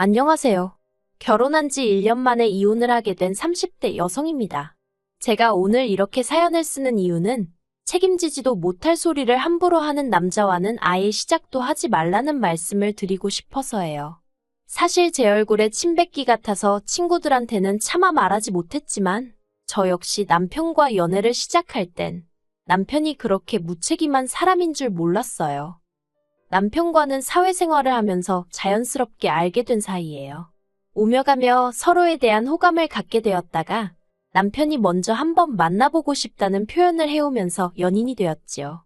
안녕하세요. 결혼한 지 1년 만에 이혼을 하게 된 30대 여성입니다. 제가 오늘 이렇게 사연을 쓰는 이유는 책임지지도 못할 소리를 함부로 하는 남자와는 아예 시작도 하지 말라는 말씀을 드리고 싶어서예요. 사실 제 얼굴에 침 뱉기 같아서 친구들한테는 차마 말하지 못했지만 저 역시 남편과 연애를 시작할 땐 남편이 그렇게 무책임한 사람인 줄 몰랐어요. 남편과는 사회생활을 하면서 자연스럽게 알게 된 사이예요. 오며 가며 서로에 대한 호감을 갖게 되었다가 남편이 먼저 한번 만나보고 싶다는 표현을 해오면서 연인이 되었지요.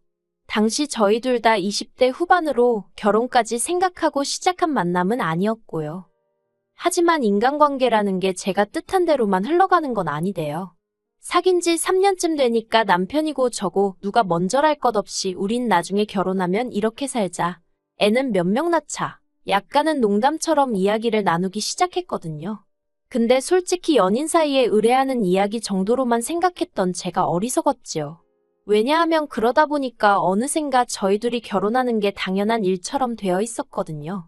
당시 저희 둘 다 20대 후반으로 결혼까지 생각하고 시작한 만남은 아니었고요. 하지만 인간관계라는 게 제가 뜻한 대로만 흘러가는 건 아니대요. 사귄 지 3년쯤 되니까 남편이고 저고 누가 먼저랄 것 없이 우린 나중에 결혼하면 이렇게 살자. 애는 몇 명 낳자. 약간은 농담처럼 이야기를 나누기 시작했거든요. 근데 솔직히 연인 사이에 의뢰하는 이야기 정도로만 생각했던 제가 어리석었지요. 왜냐하면 그러다 보니까 어느샌가 저희 둘이 결혼하는 게 당연한 일처럼 되어 있었거든요.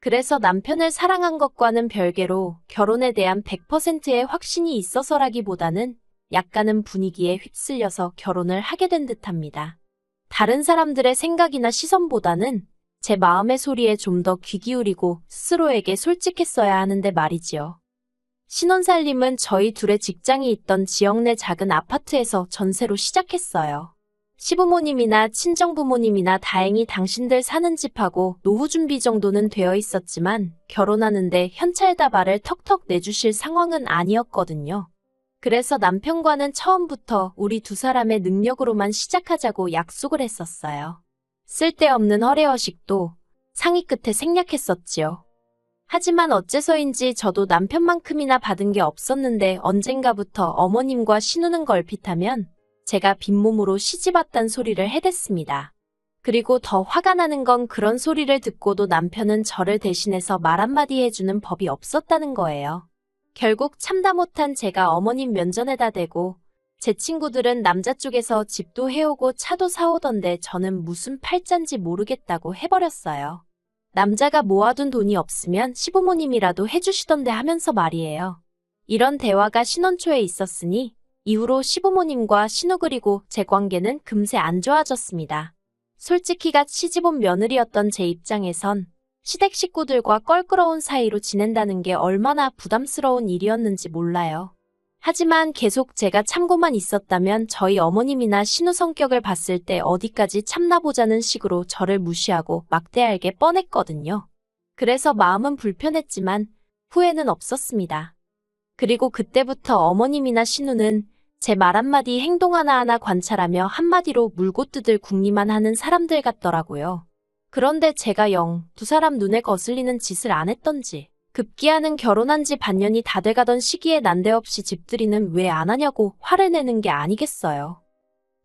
그래서 남편을 사랑한 것과는 별개로 결혼에 대한 100%의 확신이 있어서라기보다는 약간은 분위기에 휩쓸려서 결혼을 하게 된 듯합니다. 다른 사람들의 생각이나 시선보다는 제 마음의 소리에 좀 더 귀 기울이고 스스로에게 솔직했어야 하는데 말이지요. 신혼살림은 저희 둘의 직장이 있던 지역 내 작은 아파트에서 전세로 시작했어요. 시부모님이나 친정부모님이나 다행히 당신들 사는 집하고 노후 준비 정도는 되어 있었지만 결혼하는데 현찰 다발을 턱턱 내주실 상황은 아니었거든요. 그래서 남편과는 처음부터 우리 두 사람의 능력으로만 시작하자고 약속을 했었어요. 쓸데없는 허례허식도 상의 끝에 생략했었지요. 하지만 어째서인지 저도 남편만큼이나 받은 게 없었는데 언젠가부터 어머님과 신우는 걸핏하면 제가 빈몸으로 시집왔단 소리를 해댔습니다. 그리고 더 화가 나는 건 그런 소리를 듣고도 남편은 저를 대신해서 말 한마디 해주는 법이 없었다는 거예요. 결국 참다 못한 제가 어머님 면전에다 대고 제 친구들은 남자 쪽에서 집도 해오고 차도 사오던데 저는 무슨 팔짠지 모르겠다고 해버렸어요. 남자가 모아둔 돈이 없으면 시부모님이라도 해주시던데 하면서 말이에요. 이런 대화가 신혼 초에 있었으니 이후로 시부모님과 신우 그리고 제 관계는 금세 안 좋아졌습니다. 솔직히가 시집온 며느리였던 제 입장에선 시댁 식구들과 껄끄러운 사이로 지낸다는 게 얼마나 부담스러운 일이었는지 몰라요. 하지만 계속 제가 참고만 있었다면 저희 어머님이나 신우 성격을 봤을 때 어디까지 참나보자는 식으로 저를 무시하고 막대할 게 뻔했거든요. 그래서 마음은 불편했지만 후회는 없었습니다. 그리고 그때부터 어머님이나 신우는 제 말 한마디 행동 하나하나 관찰하며 한마디로 물고 뜯을 궁리만 하는 사람들 같더라고요. 그런데 제가 영 두 사람 눈에 거슬리는 짓을 안 했던지 급기야는 결혼한 지 반년이 다 돼가던 시기에 난데없이 집들이는 왜 안 하냐고 화를 내는 게 아니겠어요.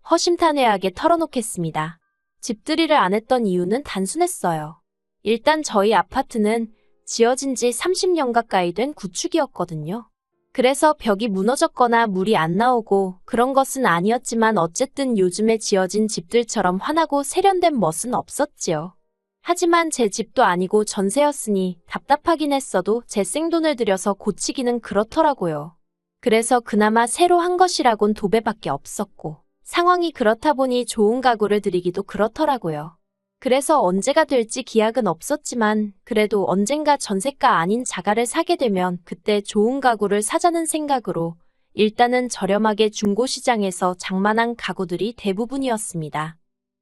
허심탄회하게 털어놓겠습니다. 집들이를 안 했던 이유는 단순했어요. 일단 저희 아파트는 지어진 지 30년 가까이 된 구축이었거든요. 그래서 벽이 무너졌거나 물이 안 나오고 그런 것은 아니었지만 어쨌든 요즘에 지어진 집들처럼 환하고 세련된 멋은 없었지요. 하지만 제 집도 아니고 전세였으니 답답하긴 했어도 제 생돈을 들여서 고치기는 그렇더라고요. 그래서 그나마 새로 한 것이라곤 도배밖에 없었고 상황이 그렇다 보니 좋은 가구를 드리기도 그렇더라고요. 그래서 언제가 될지 기약은 없었지만 그래도 언젠가 전세가 아닌 자가를 사게 되면 그때 좋은 가구를 사자는 생각으로 일단은 저렴하게 중고시장에서 장만한 가구들이 대부분이었습니다.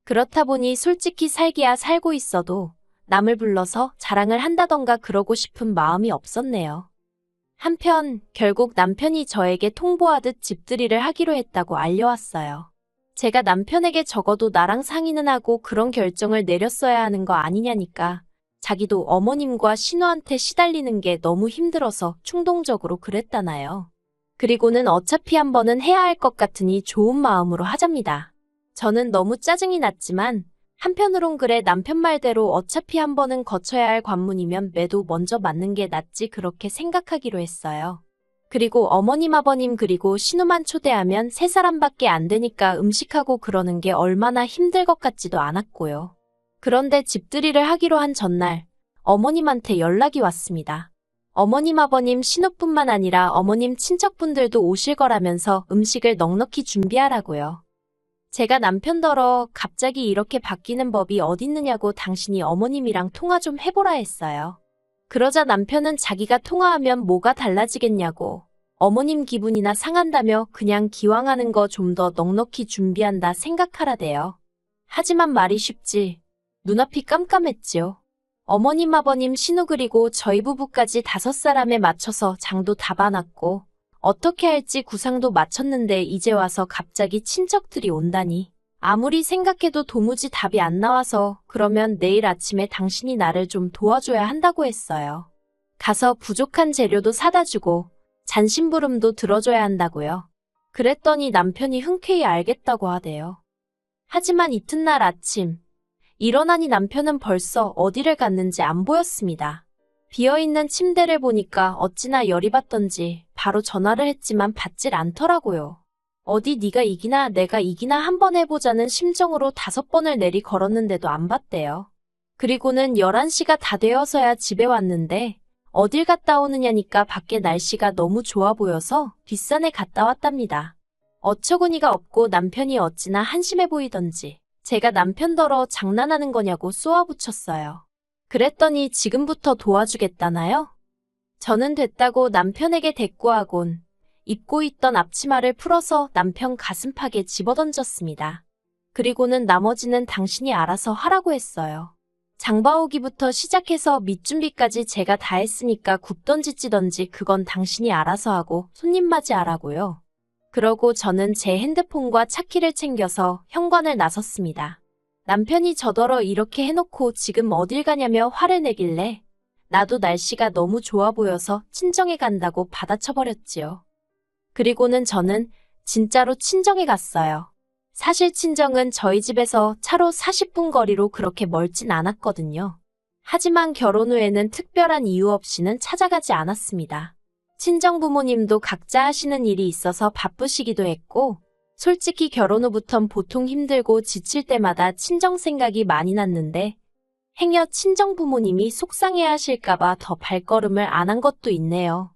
그렇다 보니 솔직히 살기야 살고 있어도 남을 불러서 자랑을 한다던가 그러고 싶은 마음이 없었네요. 한편 결국 남편이 저에게 통보하듯 집들이를 하기로 했다고 알려왔어요. 제가 남편에게 적어도 나랑 상의는 하고 그런 결정을 내렸어야 하는 거 아니냐니까 자기도 어머님과 신우한테 시달리는 게 너무 힘들어서 충동적으로 그랬다나요. 그리고는 어차피 한 번은 해야 할 것 같으니 좋은 마음으로 하잡니다. 저는 너무 짜증이 났지만 한편으론 그래 남편 말대로 어차피 한 번은 거쳐야 할 관문이면 매도 먼저 맞는 게 낫지 그렇게 생각하기로 했어요. 그리고 어머님 아버님 그리고 신우만 초대하면 세 사람밖에 안 되니까 음식하고 그러는 게 얼마나 힘들 것 같지도 않았고요. 그런데 집들이를 하기로 한 전날 어머님한테 연락이 왔습니다. 어머님, 아버님, 신우뿐만 아니라 어머님 친척분들도 오실 거라면서 음식을 넉넉히 준비하라고요. 제가 남편더러 갑자기 이렇게 바뀌는 법이 어딨느냐고 당신이 어머님이랑 통화 좀 해보라 했어요. 그러자 남편은 자기가 통화하면 뭐가 달라지겠냐고 어머님 기분이나 상한다며 그냥 기왕하는 거 좀 더 넉넉히 준비한다 생각하라대요. 하지만 말이 쉽지. 눈앞이 깜깜했지요. 어머님, 아버님, 신우 그리고 저희 부부까지 다섯 사람에 맞춰서 장도 다 봐놨고 어떻게 할지 구상도 마쳤는데 이제 와서 갑자기 친척들이 온다니. 아무리 생각해도 도무지 답이 안 나와서 그러면 내일 아침에 당신이 나를 좀 도와줘야 한다고 했어요. 가서 부족한 재료도 사다 주고 잔심부름도 들어줘야 한다고요. 그랬더니 남편이 흔쾌히 알겠다고 하대요. 하지만 이튿날 아침, 일어나니 남편은 벌써 어디를 갔는지 안 보였습니다. 비어있는 침대를 보니까 어찌나 열이 받던지 바로 전화를 했지만 받질 않더라고요. 어디 네가 이기나 내가 이기나 한 번 해보자는 심정으로 다섯 번을 내리 걸었는데도 안 받대요. 그리고는 11시가 다 되어서야 집에 왔는데 어딜 갔다 오느냐니까 밖에 날씨가 너무 좋아 보여서 뒷산에 갔다 왔답니다. 어처구니가 없고 남편이 어찌나 한심해 보이던지 제가 남편더러 장난하는 거냐고 쏘아붙였어요. 그랬더니 지금부터 도와주겠다나요? 저는 됐다고 남편에게 대꾸하곤 입고 있던 앞치마를 풀어서 남편 가슴팍에 집어던졌습니다. 그리고는 나머지는 당신이 알아서 하라고 했어요. 장바오기부터 시작해서 밑준비까지 제가 다 했으니까 굽던지 찌던지 그건 당신이 알아서 하고 손님 맞이하라고요. 그러고 저는 제 핸드폰과 차키를 챙겨서 현관을 나섰습니다. 남편이 저더러 이렇게 해놓고 지금 어딜 가냐며 화를 내길래 나도 날씨가 너무 좋아 보여서 친정에 간다고 받아쳐버렸지요. 그리고는 저는 진짜로 친정에 갔어요. 사실 친정은 저희 집에서 차로 40분 거리로 그렇게 멀진 않았거든요. 하지만 결혼 후에는 특별한 이유 없이는 찾아가지 않았습니다. 친정 부모님도 각자 하시는 일이 있어서 바쁘시기도 했고, 솔직히 결혼 후부턴 보통 힘들고 지칠 때마다 친정 생각이 많이 났는데, 행여 친정 부모님이 속상해 하실까봐 더 발걸음을 안 한 것도 있네요.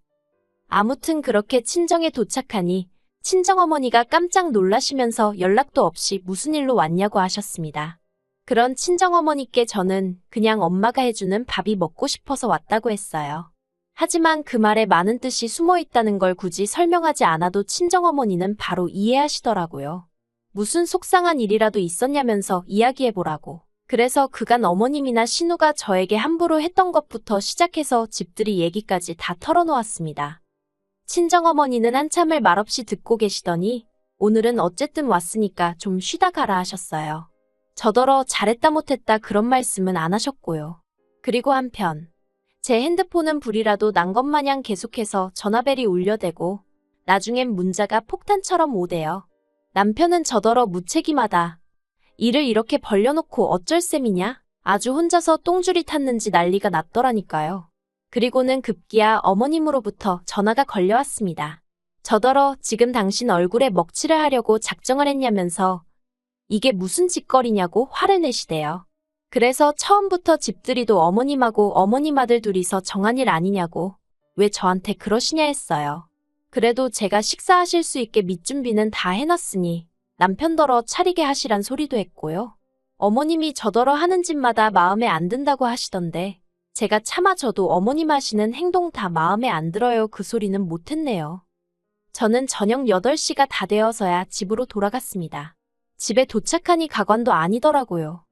아무튼 그렇게 친정에 도착하니 친정어머니가 깜짝 놀라시면서 연락도 없이 무슨 일로 왔냐고 하셨습니다. 그런 친정어머니께 저는 그냥 엄마가 해주는 밥이 먹고 싶어서 왔다고 했어요. 하지만 그 말에 많은 뜻이 숨어 있다는 걸 굳이 설명하지 않아도 친정어머니는 바로 이해하시더라고요. 무슨 속상한 일이라도 있었냐면서 이야기해보라고. 그래서 그간 어머님이나 신우가 저에게 함부로 했던 것부터 시작해서 집들이 얘기까지 다 털어놓았습니다. 친정어머니는 한참을 말없이 듣고 계시더니 오늘은 어쨌든 왔으니까 좀 쉬다 가라 하셨어요. 저더러 잘했다 못했다 그런 말씀은 안 하셨고요. 그리고 한편 제 핸드폰은 불이라도 난 것 마냥 계속해서 전화벨이 울려대고 나중엔 문자가 폭탄처럼 오대요. 남편은 저더러 무책임하다. 일을 이렇게 벌려놓고 어쩔 셈이냐? 아주 혼자서 똥줄이 탔는지 난리가 났더라니까요. 그리고는 급기야 어머님으로부터 전화가 걸려왔습니다. 저더러 지금 당신 얼굴에 먹칠을 하려고 작정을 했냐면서 이게 무슨 짓거리냐고 화를 내시대요. 그래서 처음부터 집들이도 어머님하고 어머님 아들 둘이서 정한 일 아니냐고 왜 저한테 그러시냐 했어요. 그래도 제가 식사하실 수 있게 밑준비는 다 해놨으니 남편더러 차리게 하시란 소리도 했고요. 어머님이 저더러 하는 짓마다 마음에 안 든다고 하시던데 제가 차마 저도 어머님 하시는 행동 다 마음에 안 들어요 그 소리는 못했네요. 저는 저녁 8시가 다 되어서야 집으로 돌아갔습니다. 집에 도착하니 가관도 아니더라고요.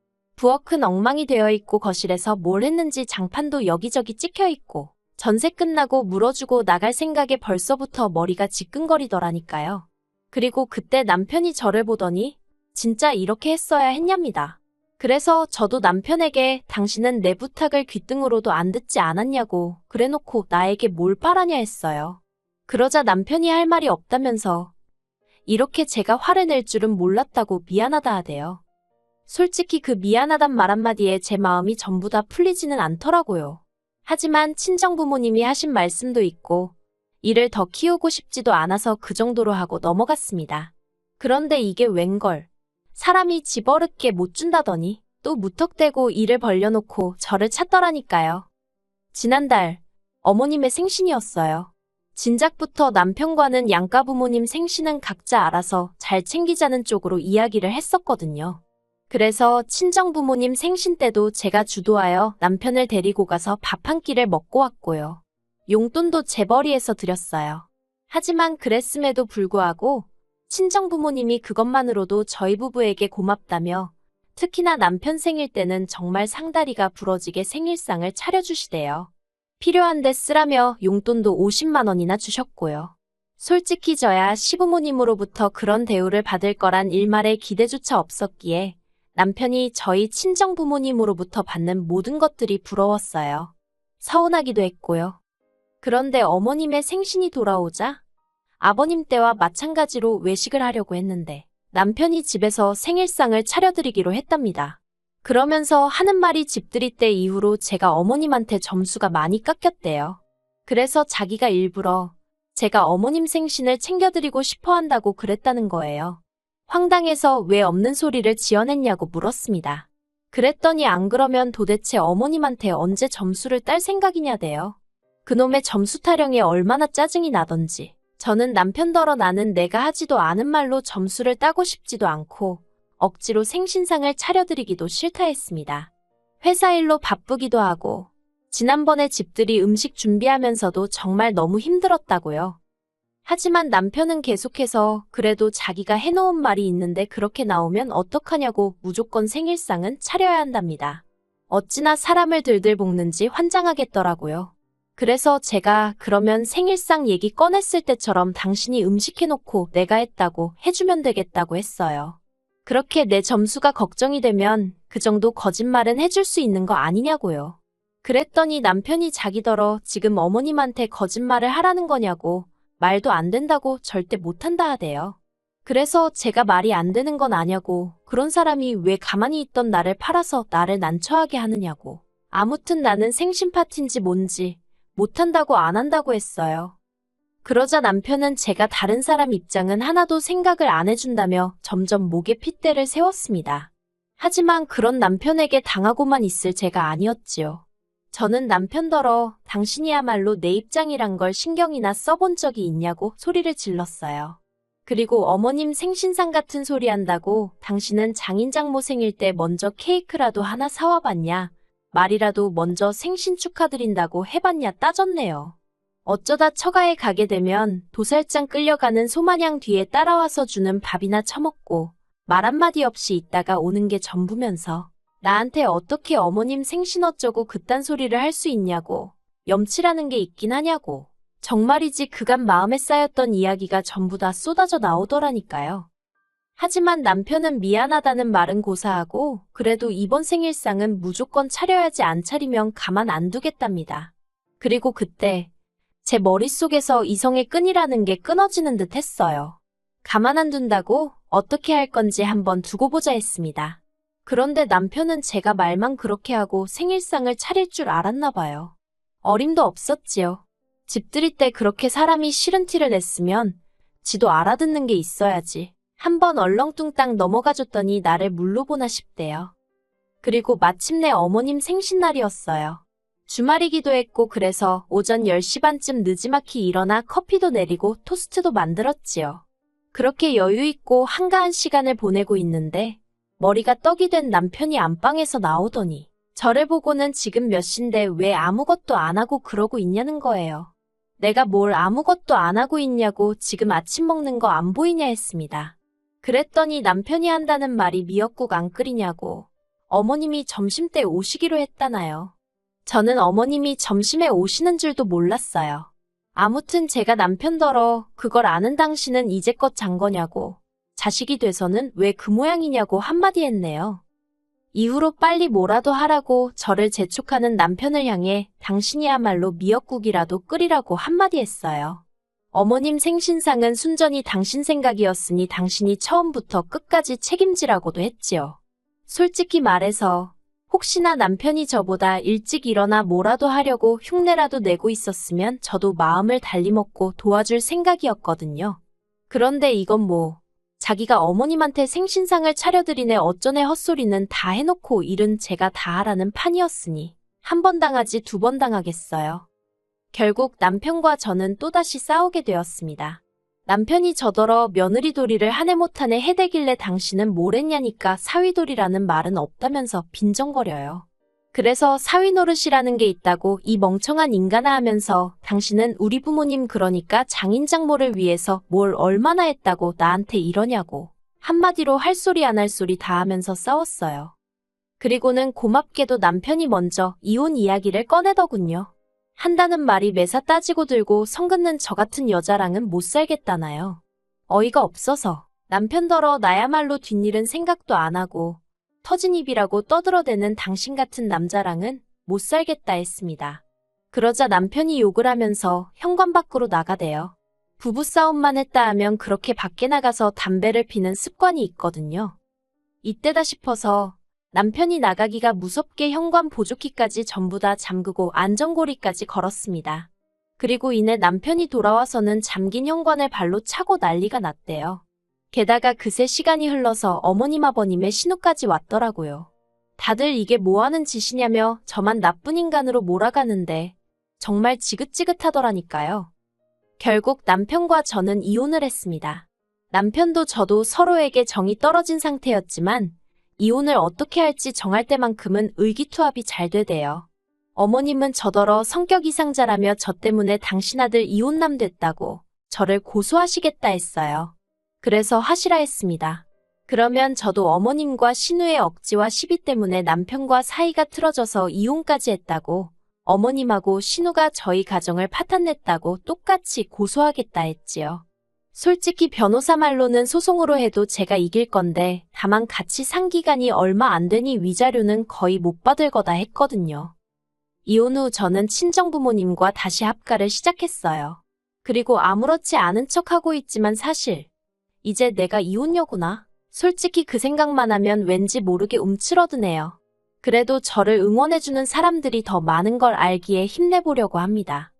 부엌은 엉망이 되어 있고 거실에서 뭘 했는지 장판도 여기저기 찍혀 있고 전세 끝나고 물어주고 나갈 생각에 벌써부터 머리가 지끈거리더라니까요. 그리고 그때 남편이 저를 보더니 진짜 이렇게 했어야 했냐입니다. 그래서 저도 남편에게 당신은 내 부탁을 귀등으로도 안 듣지 않았냐고 그래놓고 나에게 뭘 바라냐 했어요. 그러자 남편이 할 말이 없다면서 이렇게 제가 화를 낼 줄은 몰랐다고 미안하다 하대요. 솔직히 그 미안하단 말 한마디에 제 마음이 전부 다 풀리지는 않더라고요. 하지만 친정 부모님이 하신 말씀도 있고 일을 더 키우고 싶지도 않아서 그 정도로 하고 넘어갔습니다. 그런데 이게 웬걸. 사람이 집어릇게 못 준다더니 또 무턱대고 일을 벌려놓고 저를 찾더라니까요. 지난달 어머님의 생신이었어요. 진작부터 남편과는 양가 부모님 생신은 각자 알아서 잘 챙기자는 쪽으로 이야기를 했었거든요. 그래서 친정 부모님 생신 때도 제가 주도하여 남편을 데리고 가서 밥 한 끼를 먹고 왔고요. 용돈도 재벌이에서 드렸어요. 하지만 그랬음에도 불구하고 친정 부모님이 그것만으로도 저희 부부에게 고맙다며 특히나 남편 생일 때는 정말 상다리가 부러지게 생일상을 차려주시대요. 필요한데 쓰라며 용돈도 50만 원이나 주셨고요. 솔직히 저야 시부모님으로부터 그런 대우를 받을 거란 일말의 기대조차 없었기에 남편이 저희 친정 부모님으로부터 받는 모든 것들이 부러웠어요. 서운하기도 했고요. 그런데 어머님의 생신이 돌아오자 아버님 때와 마찬가지로 외식을 하려고 했는데 남편이 집에서 생일상을 차려드리기로 했답니다. 그러면서 하는 말이 집들이 때 이후로 제가 어머님한테 점수가 많이 깎였대요. 그래서 자기가 일부러 제가 어머님 생신을 챙겨드리고 싶어 한다고 그랬다는 거예요. 황당해서 왜 없는 소리를 지어냈냐고 물었습니다. 그랬더니 안 그러면 도대체 어머님한테 언제 점수를 딸 생각이냐대요. 그놈의 점수 타령에 얼마나 짜증이 나던지. 저는 남편더러 나는 내가 하지도 않은 말로 점수를 따고 싶지도 않고 억지로 생신상을 차려드리기도 싫다 했습니다. 회사 일로 바쁘기도 하고 지난번에 집들이 음식 준비하면서도 정말 너무 힘들었다고요. 하지만 남편은 계속해서 그래도 자기가 해놓은 말이 있는데 그렇게 나오면 어떡하냐고 무조건 생일상은 차려야 한답니다. 어찌나 사람을 들들 볶는지 환장하겠더라고요. 그래서 제가 그러면 생일상 얘기 꺼냈을 때처럼 당신이 음식 해놓고 내가 했다고 해주면 되겠다고 했어요. 그렇게 내 점수가 걱정이 되면 그 정도 거짓말은 해줄 수 있는 거 아니냐고요. 그랬더니 남편이 자기더러 지금 어머님한테 거짓말을 하라는 거냐고 말도 안 된다고 절대 못한다 하대요. 그래서 제가 말이 안 되는 건 아냐고 그런 사람이 왜 가만히 있던 나를 팔아서 나를 난처하게 하느냐고 아무튼 나는 생신 파티인지 뭔지 못한다고 안 한다고 했어요. 그러자 남편은 제가 다른 사람 입장은 하나도 생각을 안 해준다며 점점 목에 핏대를 세웠습니다. 하지만 그런 남편에게 당하고만 있을 제가 아니었지요. 저는 남편더러 당신이야말로 내 입장이란 걸 신경이나 써본 적이 있냐고 소리를 질렀어요. 그리고 어머님 생신상 같은 소리 한다고 당신은 장인 장모 생일 때 먼저 케이크라도 하나 사와 봤냐? 말이라도 먼저 생신 축하드린다고 해봤냐 따졌네요. 어쩌다 처가에 가게 되면 도살장 끌려가는 소마냥 뒤에 따라와서 주는 밥이나 처먹고 말 한마디 없이 있다가 오는 게 전부면서 나한테 어떻게 어머님 생신 어쩌고 그딴 소리를 할 수 있냐고 염치라는 게 있긴 하냐고 정말이지 그간 마음에 쌓였던 이야기가 전부 다 쏟아져 나오더라니까요. 하지만 남편은 미안하다는 말은 고사하고 그래도 이번 생일상은 무조건 차려야지 안 차리면 가만 안 두겠답니다. 그리고 그때 제 머릿속에서 이성의 끈이라는 게 끊어지는 듯 했어요. 가만 안 둔다고 어떻게 할 건지 한번 두고 보자 했습니다. 그런데 남편은 제가 말만 그렇게 하고 생일상을 차릴 줄 알았나 봐요. 어림도 없었지요. 집들이 때 그렇게 사람이 싫은 티를 냈으면 지도 알아듣는 게 있어야지. 한번 얼렁뚱땅 넘어가줬더니 나를 물로 보나 싶대요. 그리고 마침내 어머님 생신날이었어요. 주말이기도 했고 그래서 오전 10시 반쯤 느지막히 일어나 커피도 내리고 토스트도 만들었지요. 그렇게 여유 있고 한가한 시간을 보내고 있는데 머리가 떡이 된 남편이 안방에서 나오더니 저를 보고는 지금 몇 시인데 왜 아무것도 안 하고 그러고 있냐는 거예요. 내가 뭘 아무것도 안 하고 있냐고 지금 아침 먹는 거 안 보이냐 했습니다. 그랬더니 남편이 한다는 말이 미역국 안 끓이냐고 어머님이 점심 때 오시기로 했다나요. 저는 어머님이 점심에 오시는 줄도 몰랐어요. 아무튼 제가 남편더러 그걸 아는 당신은 이제껏 잔 거냐고 자식이 돼서는 왜 그 모양이냐고 한마디 했네요. 이후로 빨리 뭐라도 하라고 저를 재촉하는 남편을 향해 당신이야말로 미역국이라도 끓이라고 한마디 했어요. 어머님 생신상은 순전히 당신 생각이었으니 당신이 처음부터 끝까지 책임지라고도 했지요. 솔직히 말해서 혹시나 남편이 저보다 일찍 일어나 뭐라도 하려고 흉내라도 내고 있었으면 저도 마음을 달리 먹고 도와줄 생각이었거든요. 그런데 이건 뭐, 자기가 어머님한테 생신상을 차려드리네 어쩌네 헛소리는 다 해놓고 일은 제가 다 하라는 판이었으니 한 번 당하지 두 번 당하겠어요. 결국 남편과 저는 또다시 싸우게 되었습니다. 남편이 저더러 며느리 도리를 한해 못한 해 해대길래 당신은 뭘 했냐니까 사위돌이라는 말은 없다면서 빈정거려요. 그래서 사위 노릇이라는 게 있다고 이 멍청한 인간아 하면서 당신은 우리 부모님 그러니까 장인 장모를 위해서 뭘 얼마나 했다고 나한테 이러냐고 한마디로 할 소리 안 할 소리 다 하면서 싸웠어요. 그리고는 고맙게도 남편이 먼저 이혼 이야기를 꺼내더군요. 한다는 말이 매사 따지고 들고 성 긋는 저 같은 여자랑은 못 살겠다나요. 어이가 없어서 남편더러 나야말로 뒷일은 생각도 안 하고 터진 입이라고 떠들어대는 당신 같은 남자랑은 못 살겠다 했습니다. 그러자 남편이 욕을 하면서 현관 밖으로 나가대요. 부부싸움만 했다 하면 그렇게 밖에 나가서 담배를 피는 습관이 있거든요. 이때다 싶어서 남편이 나가기가 무섭게 현관 보조키까지 전부 다 잠그고 안전고리까지 걸었습니다. 그리고 이내 남편이 돌아와서는 잠긴 현관을 발로 차고 난리가 났대요. 게다가 그새 시간이 흘러서 어머님 아버님의 신호까지 왔더라고요. 다들 이게 뭐 하는 짓이냐며 저만 나쁜 인간으로 몰아가는데 정말 지긋지긋하더라니까요. 결국 남편과 저는 이혼을 했습니다. 남편도 저도 서로에게 정이 떨어진 상태였지만 이혼을 어떻게 할지 정할 때만큼은 의기투합이 잘 되대요. 어머님은 저더러 성격 이상자라며 저 때문에 당신 아들 이혼남 됐다고 저를 고소하시겠다 했어요. 그래서 하시라 했습니다. 그러면 저도 어머님과 신우의 억지와 시비 때문에 남편과 사이가 틀어져서 이혼까지 했다고 어머님하고 신우가 저희 가정을 파탄냈다고 똑같이 고소하겠다 했지요. 솔직히 변호사 말로는 소송으로 해도 제가 이길 건데 다만 같이 산 기간이 얼마 안 되니 위자료는 거의 못 받을 거다 했거든요. 이혼 후 저는 친정부모님과 다시 합가를 시작했어요. 그리고 아무렇지 않은 척하고 있지만 사실 이제 내가 이혼녀구나. 솔직히 그 생각만 하면 왠지 모르게 움츠러드네요. 그래도 저를 응원해주는 사람들이 더 많은 걸 알기에 힘내보려고 합니다.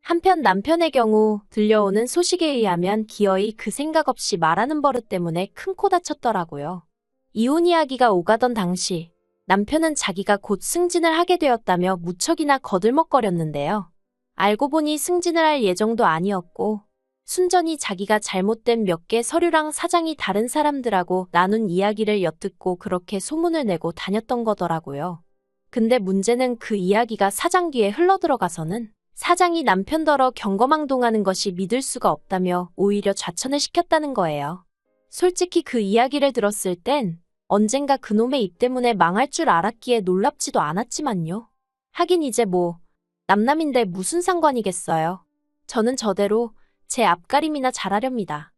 한편 남편의 경우 들려오는 소식에 의하면 기어이 그 생각 없이 말하는 버릇 때문에 큰 코 다쳤더라고요. 이혼 이야기가 오가던 당시 남편은 자기가 곧 승진을 하게 되었다며 무척이나 거들먹거렸는데요. 알고 보니 승진을 할 예정도 아니었고 순전히 자기가 잘못된 몇 개 서류랑 사장이 다른 사람들하고 나눈 이야기를 엿듣고 그렇게 소문을 내고 다녔던 거더라고요. 근데 문제는 그 이야기가 사장 귀에 흘러들어가서는 사장이 남편더러 경거망동하는 것이 믿을 수가 없다며 오히려 좌천을 시켰다는 거예요. 솔직히 그 이야기를 들었을 땐 언젠가 그놈의 입 때문에 망할 줄 알았기에 놀랍지도 않았지만요. 하긴 이제 뭐 남남인데 무슨 상관이겠어요. 저는 저대로 제 앞가림이나 잘하렵니다.